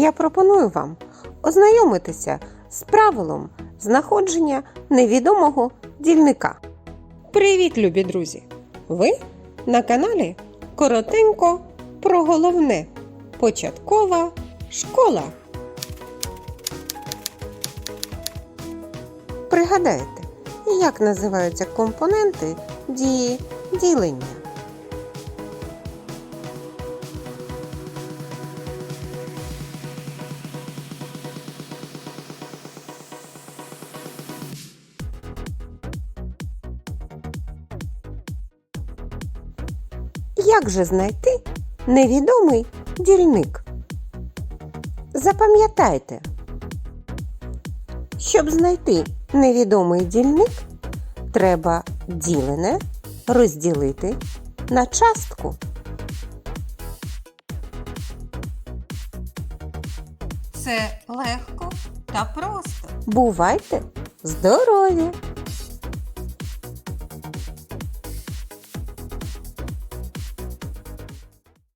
я пропоную вам ознайомитися з правилом знаходження невідомого дільника. Привіт, любі друзі! Ви на каналі Коротенько про головне. Початкова школа. Пригадайте, як називаються компоненти дії ділення. Як же знайти невідомий дільник? Запам'ятайте, щоб знайти невідомий дільник, треба ділене розділити на частку. Це легко та просто. Бувайте здорові!